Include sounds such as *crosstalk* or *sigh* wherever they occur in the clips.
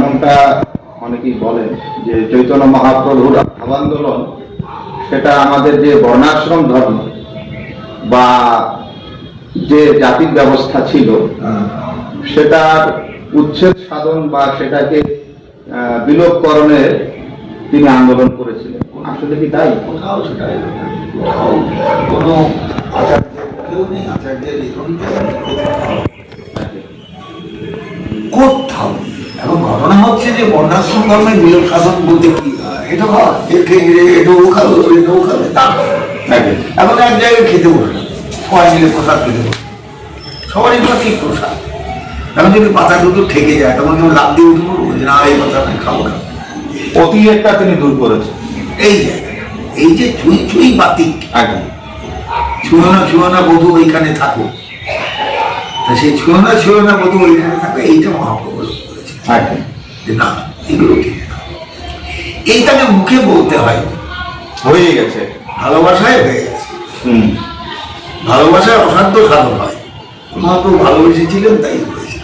যেমনটা অনেকেই বলেন যে চৈতন্য মহাপ্রভুর আন্দোলন সেটা আমাদের যে বর্ণাশ্রম ধর্ম বা যে জাতির ব্যবস্থা ছিল সেটার উচ্ছেদ সাধন বা সেটাকে আহ, বিলোপকরণে তিনি আন্দোলন করেছিলেন। আসলে কি তাই? কোথাও সেটা এলো না। কোথাও কোনো আচার্যের কেউ নেই আচার্যের যে বর্ণাশ্রম ধর্মের বিলোপ সাধন বলতে কি? এটা হয় এটা ও খাবে এটা ও খাবে তা নয়। একদম। এখন এক জায়গায় খেতে বসলাম সবাই মিলে প্রসাদ খেতে বসলাম সবারই তো ঠিক প্রসাদ। এখন যদি পাতা দুটো থেকে যায় তখন কেউ লাভ দিয়ে উঠে পড়ব না এই কথা আমি খাব না। অতি একটা তিনি দূর করেছেন। এই এই যে ছুঁই ছুঁই বাতিক। একদম। ছুঁয়ো না ছুঁয়ো না বধু ওইখানে থাকো। তা সেই ছুঁয়ো না ছুঁয়ো না বধু ওইখানে থাকো এইটা মহাপ্রভু বলেছে একদম। যে না এগুলো ঠিক না এইটাকে মুখে বলতে হয়। হয়ে গেছে। ভালোবাসায় হয়ে গেছে। ভালোবাসায় অসাধ্য সাধন হয়। মহাপ্রভু ভালোবেসেছিলেন তাই হয়েছে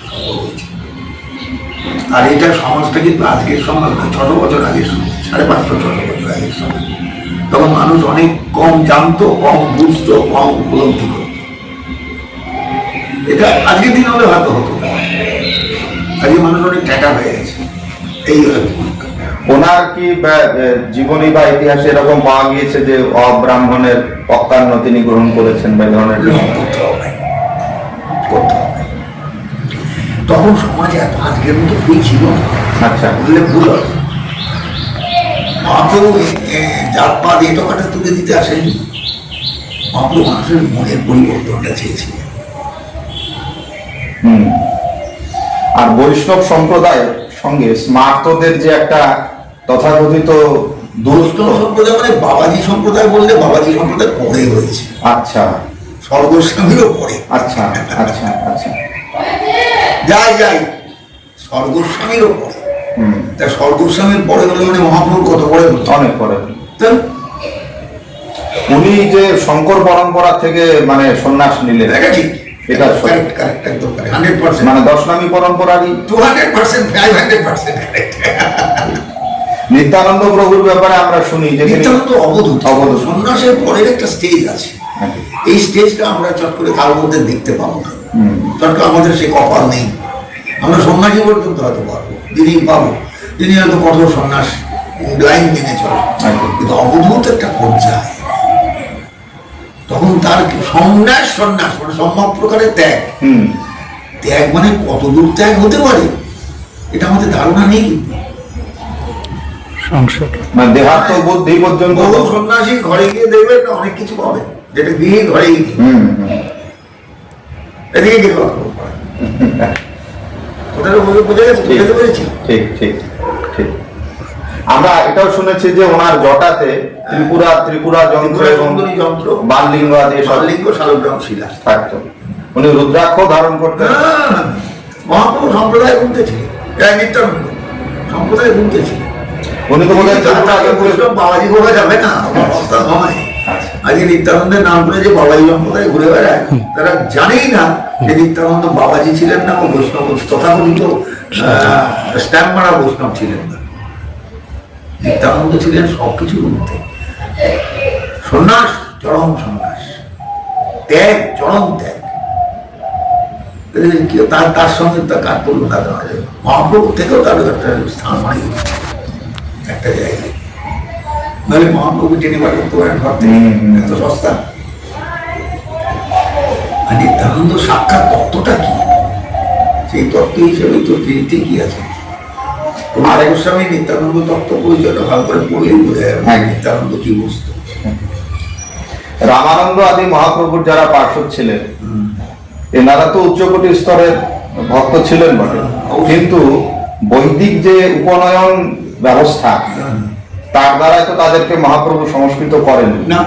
আর এটা সমাজটা কিন্তু আজকের সমাজ না ছশো বছর আগের সমাজ সাড়ে পাঁচশো ছশো বছর আগের সমাজ। তখন মানুষ অনেক কম জানতো কম বুঝতো কম উপলব্ধি করতো। এটা আজকের দিন হলে হয়তো হতো না। আজকে মানুষ অনেক ঠেকা হয়ে গেছে। এই ওনার কি জীবনী বা ইতিহাসে এরকম পাওয়া গিয়েছে যে অব্রাহ্মণের অকান্ন তিনি গ্রহণ করেছেন বা এই ধরনের তখন সমাজে আজকের মতো বই ছিল আচ্ছা। বললে ভুল এ- এ জাতপাত এই টাকাটা তুলে দিতে আসেনি। মহাপ্রভু মানুষের মনের পরিবর্তনটা চেয়েছিলেন হুম। আর বৈষ্ণব সম্প্রদায়ের সঙ্গে স্মার্তদের যে একটা তথাকথিত দুরস্ত সম্প্রদায় মানে বাবাজি সম্প্রদায় বললে বাবাজি সম্প্রদায় পরে হয়েছে আচ্ছা। স্বর্গস্বামীরও পরে। আচ্ছা আচ্ছা আচ্ছা। যাই যাই। স্বর্গস্বামীরও পরে। তা স্বর্গস্বামীর পরে হলে মানে মহাপ্রভু কত পরে অনেক পরে। উনি যে শঙ্কর পরম্পরা থেকে মানে সন্ন্যাস নিলেন। দেখা ঠিক। এটা কারেক্ট কারেক্ট একদম হান্ড্রেড পার্সেন্ট মানে Dashnami পরম্পরারই two hundred percent five hundred percent Nityananda প্রভুর ব্যাপারে আমরা শুনি যে নিত্যানন্দ অবধূত। অবধূত। সন্ন্যাসের পরের একটা স্টেজ আছে। এই স্টেজটা আমরা চট করে কারোর মধ্যে দেখতে পাবো না। চট করে আমাদের সে কপাল নেই। আমরা সন্ন্যাসী পর্যন্ত হয়তো পারব। যিনি পাবো তিনি হয়তো কঠোর সন্ন্যাস লাইন মেনে চলে। কিন্তু অবধূত একটা পর্যায়। তখন তার সন্ন্যাস সন্ন্যাস মানে সম্যক প্রকারের ত্যাগ। হুম। ত্যাগ মানে কত দূর ত্যাগ হতে পারে? এটা আমাদের ধারণা নেই কিন্তু। মানে দেহাত্ম বুদ্ধি পর্যন্ত সন্ন্যাসী ঘরে গিয়ে দেখবেন না অনেক কিছু পাবে যেটা গিয়ে ঘরে গিয়ে হুম। হুম। এদিকে করে। *laughs* ওটার বোঝা গেছে ঠিক ঠিক ঠিক। আমরা এটাও শুনেছি যে ওনার জটাতে ত্রিপুরা ত্রিপুরা যন্ত্র এবং যন্ত্র বাললিঙ্গ আদি সব সরলিঙ্গ শালগ্রাম শিলা। থাকতো। উনি রুদ্রাক্ষ ধারণ করতেন। মহাপ্রভু সম্প্রদায় গুনতে ছিলেন সম্প্রদায় গুনতে ছিলেন উনি তো বাবাজি ঘোরা যাবে না অবস্থা নয়। আচ্ছা। আজকে নিত্যানন্দের নাম করে যে বাবাজি সম্প্রদায় ঘুরে বেড়ায় তারা জানেই না যে নিত্যানন্দ বাবাজি ছিলেন না বৈষ্ণব তথাকথিত স্ট্যাম্প মারা বৈষ্ণব ছিলেন না। নিত্যানন্দ ছিলেন সবকিছুর ঊর্ধ্বে। সন্ন্যাস চরম সন্ন্যাস। ত্যাগ চরম ত্যাগ। তার তার সঙ্গে তার কাজ করল তাদের মাঝে মহাপ্রভু থেকেও তার একটা স্থান হয় একটা জায়গায়। নাহলে মহাপ্রভু টেনে বার করতে পারেন ঘর থেকে। এত সস্তা। আর নিত্যানন্দ সাক্ষাৎ তত্ত্বটা কি? সেই তত্ত্ব হিসেবে তো তিনি কি আছে? আর এক স্বামী নিত্যানন্দ তত্ত্ব পরিচয়টা ভালো করে পড়লেই বোঝা যাবে হ্যাঁ। নিত্যানন্দ কি বস্তু। রামানন্দ আদি মহাপ্রভুর যারা পার্শ্বদ ছিলেন এনারা তো উচ্চকোটি স্তরের ভক্ত ছিলেন বটে। কিন্তু বৈদিক যে উপনয়ন ব্যবস্থা তার দ্বারাই তো তাদেরকে মহাপ্রভু সংস্কৃত করেন। না।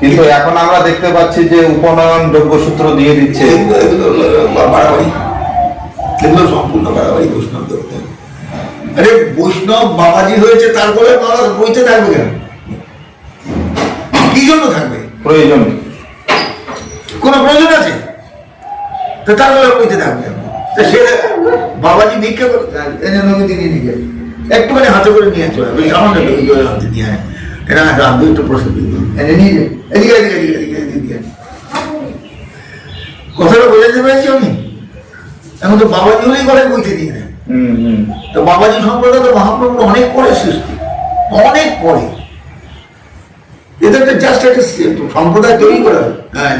কিন্তু এখন আমরা দেখতে পাচ্ছি যে উপনয়ন যোগ্য সূত্র দিয়ে দিচ্ছে। এগুলো সম্পূর্ণ বাড়াবাড়ি বৈষ্ণব দেবতা আরে বৈষ্ণব বাবাজি হয়েছে তারপরে বাবা বইতে থাকবে কেন? কি জন্য থাকবে? প্রয়োজন। কোনো প্রয়োজন আছে? তো তারপরে বইতে থাকবে সে বাবাজি ভিক্ষা করে তিনি নিয়ে একটুখানি হাতে করে নিয়ে চলে বেশ সামান্য করে হাতে নিয়ে রাত দুই একটু প্রশ্ন এনে নিয়ে এদিকে এদিকে এদিকে এদিকে এদিকে কথাটা বোঝাতে পেরেছি আমি? এখন তো বাবাজি হলেই ঘরে বইতে দিয়ে। তো বাবাজি সম্প্রদায় তো মহাপ্রভুর অনেক পরে সৃষ্টি অনেক পরে। একটা জাস্ট একটা সম্প্রদায় তৈরি করা হ্যাঁ।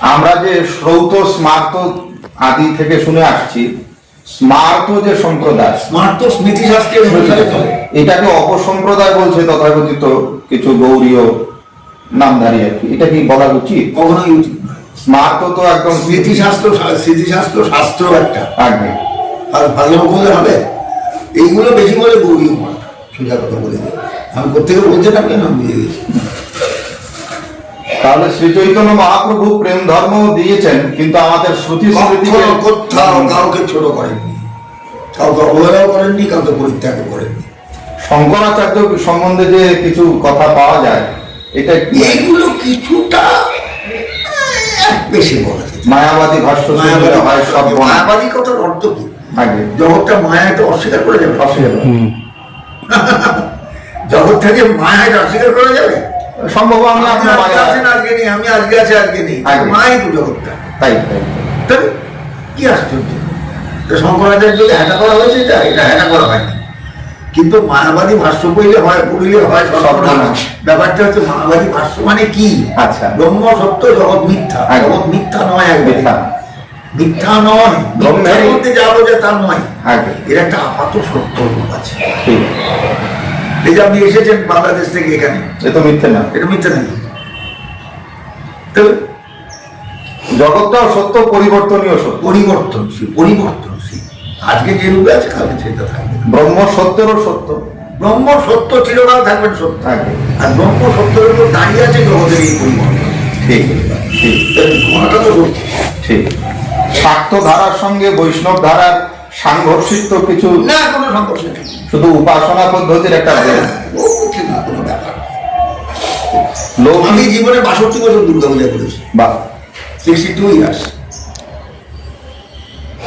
আমরা যে শ্রৌত স্মার্ত আদি থেকে শুনে আসছি স্মার্ত যে সম্প্রদায় স্মার্ট তো স্মৃতি শাস্ত্রের অনুসারে চলে। এটাকে অপসম্প্রদায় বলছে তথাকথিত কিছু গৌরীয় নামধারী আর কি। এটা কি বলা উচিত? কখনোই উচিত। স্মার্ত তো একদম স্মৃতিশাস্ত্র স্মৃতিশাস্ত্র শাস্ত্র একটা। আগে। আর ভালো বললে হবে? এইগুলো বেশি বলে গৌরীয় মঠ সোজা কথা বলে দিই আমি কোথেকে বলছেন আপনি না বুঝে গেছি তাহলে শ্রী চৈতন্য মহাপ্রভু প্রেম ধর্ম দিয়েছেন কিন্তু আমাদের শ্রুতি কোথাও কাউকে ছোট করেননি। কাউকে অবহেলাও করেননি কাউকে পরিত্যাগ করেননি। শঙ্করাচার্য সম্বন্ধে যে কিছু কথা পাওয়া যায় এটা কি? এইগুলো কিছুটা বেশি বলা মায়াবাদী ভাষ্য হয়। মায়াবাদী কথার অর্থ কি? আগে জগৎটা মায়া এটা অস্বীকার করে যাবে অস্বীকার করে। জগৎ থেকে মায়া এটা অস্বীকার করা যাবে? সম্ভব আমি আপনার আজকে নেই আমি আছি আজকে নেই। তো জগৎটা। তাই তাই। কি আশ্চর্য? তো শঙ্করাচার্যকে হ্যাটা করা হয়েছে এটা? এটা হ্যাটা করা হয়নি। কিন্তু মায়াবাদী ভাষ্য পড়লে হয় পড়লে হয় ব্যাপারটা হচ্ছে মায়াবাদী ভাষ্য মানে কি? আচ্ছা। ব্রহ্ম সত্য জগৎ মিথ্যা। জগৎ মিথ্যা নয় একদম মিথ্যা। মিথ্যা নয়। ব্রহ্মের- মধ্যে যাব যে তা নয়। আগে এর একটা আপাত সত্য রূপ আছে। এই যে আপনি এসেছেন বাংলাদেশ থেকে এখানে। এ তো মিথ্যে না। এটা মিথ্যা নেই তবে জগৎটাও সত্য পরিবর্তনীয় সত্য। পরিবর্তনশীল পরিবর্তনশীল। আজকে যে রূপে আছে কালকে সেটা থাকবে। না। ব্রহ্ম সত্যেরও সত্য। ব্রহ্ম সত্য চিরকাল থাকবেন সত্য। আগে আর ব্রহ্ম সত্যের উপর দাঁড়িয়ে আছে জগতের এই পরিবর্তন। ঠিক ঠিক। ঘটনাটা তো ঠিক। শাক্ত ধারার সঙ্গে বৈষ্ণব ধারার সাংঘর্ষিক তো কিছু না কোনো সম্পর্ক নেই। শুধু উপাসনা পদ্ধতির একটা ভেদ। ও না কোনো ব্যাপার আমি জীবনে বাষট্টি বছর দুর্গা পূজা করেছি। বা। সিক্সটি টু ইয়ার্স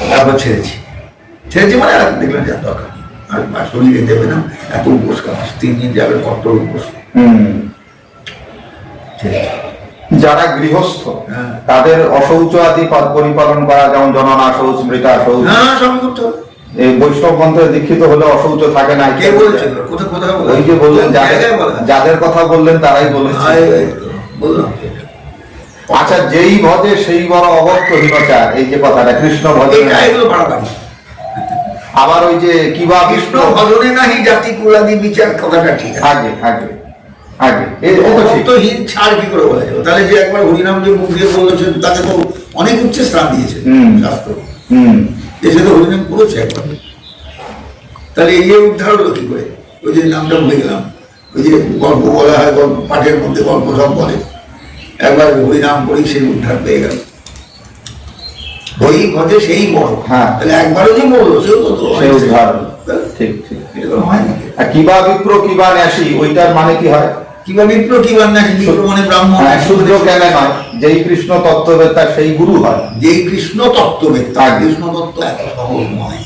তারপর ছেড়েছি। ছেড়েছি মানে আর দেখলাম যার দরকার আর শরীরে দেবে না এত উপোস করা তিন দিন যাবে কত উপোস। হুম। ছেড়েছি। যারা গৃহস্থ। তাদের অশৌচ আদি পদ পরিপালন করা যেমন জননা শৌচ মৃতা শৌচ। বৈষ্ণব মন্ত্রে দীক্ষিত হলে অশৌচ থাকে না কে বলেছে কোথায় কোথায় বলা? ওই যে বললেন যাদের কথা বললেন তারাই বলেছে। এই- এই তো, বললাম। তো এটা। আচ্ছা যেই ভজে সেই বড় অবক্তহীনচার এই যে কথাটা কৃষ্ণ ভজে আবার ওই যে কিবা কৃষ্ণ ভজনে নাহি জাতি কুলাদি বিচার কথাটা ঠিক আছে। আগে আগে আগে। এই এই তো ঠিক ভক্তহীন ছাড় কি করে বলা যাবে? তাহলে যে একবার হরিনাম যে মুখ দিয়ে বলেছেন তাকে তো অনেক উচ্চে স্থান দিয়েছে শাস্ত্র। হুম। তো হরিনাম করেছে একবার। তাহলে এই উদ্ধার হলো কি করে? ওই যে নামটা ভুলে গেলাম। ওই যে গল্প বলা হয় গল্প পাঠের মধ্যে গল্প সব বলে। একবার হরিনাম করি সেই উদ্ধার পেয়ে গেল। বই ঘটে সেই বড়। হ্যাঁ। তাহলে একবারও যে বলল সেও তো। উদ্ধার। ঠিক ঠিক। এটা কোনো হয় আর কিবা বিপ্র কিবা ন্যাসী ওইটার মানে কি হয়? কিংবা বিপ্র কিংবা মানে ব্রাহ্মণ? হ্যাঁ, শুদ্ধ জ্ঞানে নয়। যেই কৃষ্ণ তত্ত্ববেত্তা সেই গুরু হয়। যেই কৃষ্ণ তত্ত্ববেত্তা কৃষ্ণ তত্ত্ব এত সহজ নয়।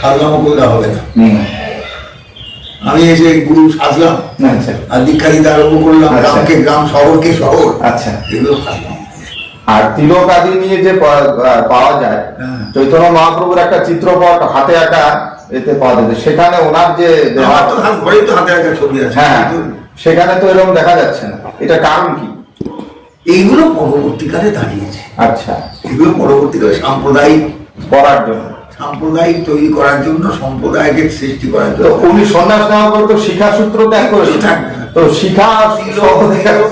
সাজলাম করলে হবে না। আমি এসে গুরু সাজলাম আচ্ছা। আর দীক্ষা দিতে আরম্ভ করলাম আচ্ছা। গ্রামকে গ্রাম শহরকে শহর আচ্ছা। এগুলো সাজলাম। আর তিলক আদি নিয়ে যে পাওয়া যায় হ্যাঁ। চৈতন্য মহাপ্রভুর একটা চিত্রপট হাতে আঁকা এতে পাওয়া যায়। সেখানে ওনার যে তো হাতে একটা ছবি আছে। হ্যাঁ। সেখানে তো এরকম দেখা যাচ্ছে না। এটা কারণ কি? এইগুলো পরবর্তীকালে দাঁড়িয়েছে। আচ্ছা। এগুলো পরবর্তীকালে সাম্প্রদায়িক করার জন্য। সাম্প্রদায়িক তৈরি করার জন্য সম্প্রদায়কে সৃষ্টি করার জন্য। উনি সন্ন্যাস নেওয়ার পর তো শিখা সূত্র ত্যাগ না। তো শিখা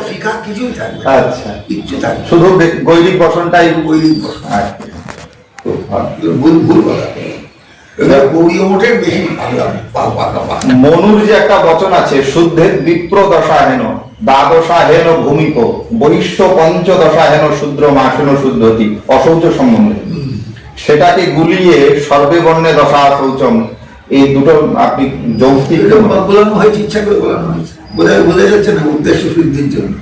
শিক্ষা কিছুই থাকবে। আচ্ছা। কিচ্ছু থাকবে শুধু গৈরিক বসনটাই বৈদিক বসন। আচ্ছা, ভুল ভুল কথা। মনুর যে একটা বচন আছে শুদ্ধের বিপ্র দশা হেন দ্বাদশা হেন ভূমিক বৈশ্য পঞ্চদশা হেন শূদ্র মাসেন শুদ্ধতি অশৌচ সম্বন্ধে। সেটাকে গুলিয়ে সর্বে বর্ণে দশা শৌচম এই দুটো আপনি যৌক্তিক বলানো। হয়েছে ইচ্ছা করে বলানো হয়েছে। বোঝা বোঝা যাচ্ছে না উদ্দেশ্য সিদ্ধির জন্য।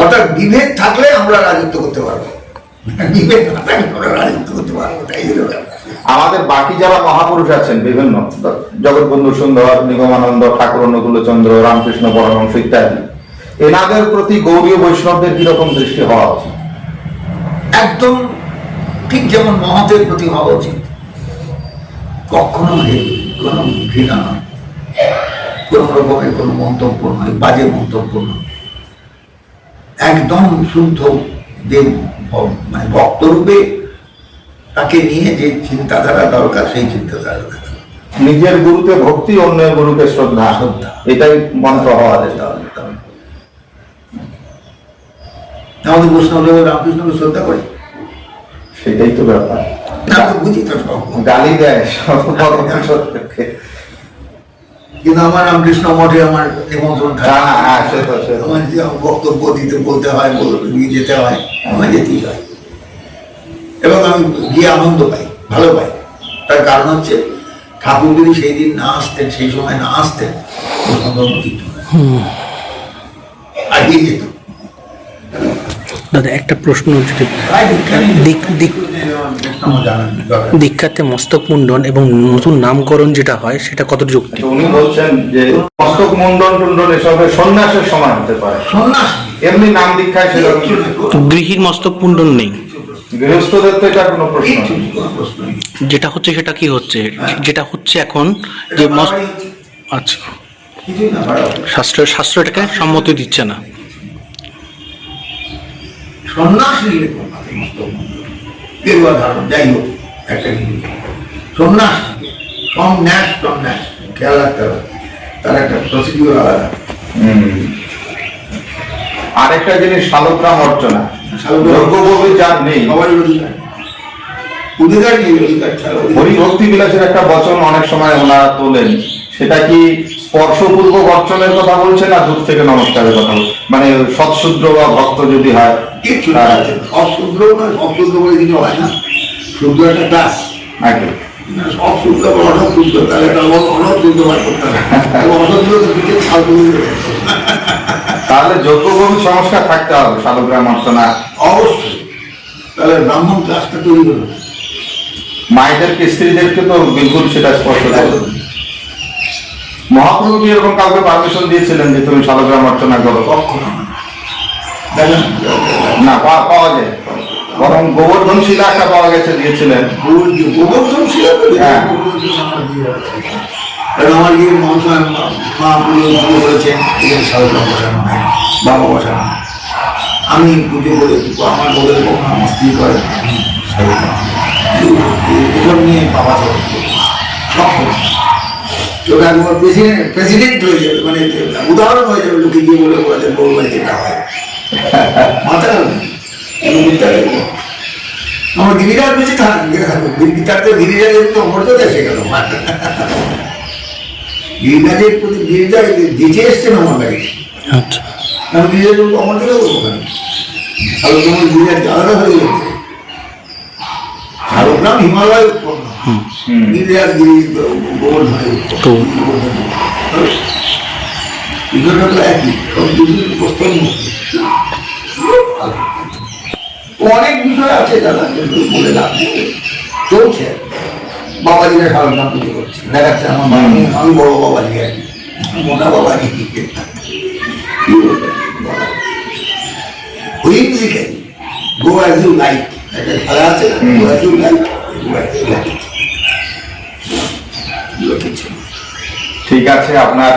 অর্থাৎ বিভেদ থাকলে আমরা রাজত্ব করতে পারব। বিবেক না থাকলে ওরা রাজত্ব করতে পারব এই হলো। আমাদের বাকি যারা মহাপুরুষ আছেন, বিভিন্ন জগৎবন্ধু সুন্দর, নিগমানন্দ, ঠাকুর অনুকূলচন্দ্র, রামকৃষ্ণ, পরমহংস ইত্যাদি, এনাদের প্রতি গৌরীয় বৈষ্ণবদের কীরকম দৃষ্টি হওয়া উচিত? একদম ঠিক যেমন মহাদের প্রতি হওয়া উচিত। কখনো কোনো ঘৃণা নয়। কোন রকমের কোনো মন্তব্য নয়, বাজে মন্তব্য নয়। একদম শুদ্ধ দেব মানে ভক্তরূপে তাকে নিয়ে যে চিন্তাধারা দরকার সেই চিন্তাধারা নিজের গুরুকে ভক্তি অন্যের গুরুকে শ্রদ্ধা। শ্রদ্ধা। এটাই মন্ত্র হওয়া যেত আমাদের বৈষ্ণব রামকৃষ্ণকে শ্রদ্ধা করে? সেটাই তো ব্যাপার। বুঝি তো সব। গালি দেয় সব কিন্তু আমার রামকৃষ্ণ মঠে আমার নিমন্ত্রণ হ্যাঁ, হ্যাঁ। আমার যে বক্তব্য দিতে বলতে হয় নিয়ে যেতে হয় আমার যেতেই হয়। এবং আমি গিয়ে আনন্দ পাই ভালো পাই। তার কারণ হচ্ছে ঠাকুর যদি সেই দিন না আসতেন সেই সময় না আসতেন আগিয়ে যেত। দাদা একটা প্রশ্ন দীক্ষাতে মস্তক মুন্ডন এবং নতুন নামকরণ যেটা হয় সেটা কত যুক্তি? উনি বলছেন যে মস্তক মুন্ডন টুন্ডন এসবের সন্ন্যাসের সময় হতে পারে। সন্ন্যাস। এমনি নাম দীক্ষায় সেরকম গৃহীর মস্তক মুন্ডন নেই। গৃহস্থদের তো এটা কোনো প্রশ্ন যেটা হচ্ছে সেটা কি হচ্ছে? যেটা হচ্ছে এখন যে। আচ্ছা। শাস্ত্র শাস্ত্র এটাকে সম্মতি দিচ্ছে না। সন্ন্যাস ধারণ যাই হোক একটা জিনিস। সন্ন্যাস সন্ন্যাস সন্ন্যাস খেয়াল রাখতে হবে। তার একটা প্রসিডিউর আলাদা। আরেকটা জিনিস শালগ্রাম অর্চনা। নেই। অধিকার ছাড়া হরিভক্তি বিলাসের একটা বচন অনেক সময় ওনারা তোলেন। সেটা কি স্পর্শপূর্বক অর্চনের কথা বলছে না দূর থেকে নমস্কারের কথা? মানে সৎসূদ্র বা ভক্ত যদি হয় কিচ্ছু না বলে কিছু হয় না। শুদ্র একটা ক্লাস আগে শুদ্ধ অসৎ তাহলে একটা অ- অসৎ শুদ্ধ বার করতে হবে। *laughs* অসৎ তাহলে যোগ্যভাবে সংস্কার থাকতে হবে শালগ্রাম অর্চনা অবশ্যই। তাহলে ব্রাহ্মণ ক্লাসটা তৈরি মায়েদেরকে স্ত্রীদেরকে তো বিলকুল সেটা না। মহাপ্রভু কি এরকম কাউকে পারমিশন দিয়েছিলেন যে তুমি শালগ্রাম অর্চনা করো? কখনো না। পাওয়া যায়। বরং গোবর্ধন শিলা একটা পাওয়া গেছে দিয়েছিলেন। গোবর্ধন তো হ্যাঁ। আমার গিয়ে মহাশয় মা- পুজো পুজো করেছেন এখানে হয়, বাবা বসানো আমি পুজো করে আমার বলে কখনো আমার স্ত্রী করে সারদা। এসব নিয়ে বাবা চলে তোকে একবার প্রেসিডেন্ট হয়ে যাবে মানে উদাহরণ হয়ে যাবে, লোকে গিয়ে বলে বলে বউ বাড়িতে এটা হয়। মাথা আমার গিরিরাজ বেঁচে থাক গীতাতে গিরিরাজের তো মর্যাদা এসে গেল। গিরিরাজের প্রতি গিরিরাজ বেঁচে এসছেন আমার বাড়িতে। আচ্ছা। আমি গিরিরাজ আমার থেকে বলব কেন? তোমার গিরিরাজ আলাদা হয়ে গেল ঝাড়গ্রাম হিমালয় উৎপন্ন। হুম। গিরিরাজ গিরি গোবর্ধনের উৎপন্ন। বিষয়টা তো একই। সব দুদিন প্রস্তাব অনেক বিষয় আছে দাদা কিন্তু বলে লাভ নেই। চলছে। বাবাজিরা সারাটা পুজো করছে দেখাচ্ছে আমার মা- আমি আমি বড় বাবাজি আর কি। মোটা বাবাজি কি বলবে? হুইং লিখে গো অ্যাজ ইউ লাইক একটা খেলা আছে go as you like go as you like ঠিক আছে আপনার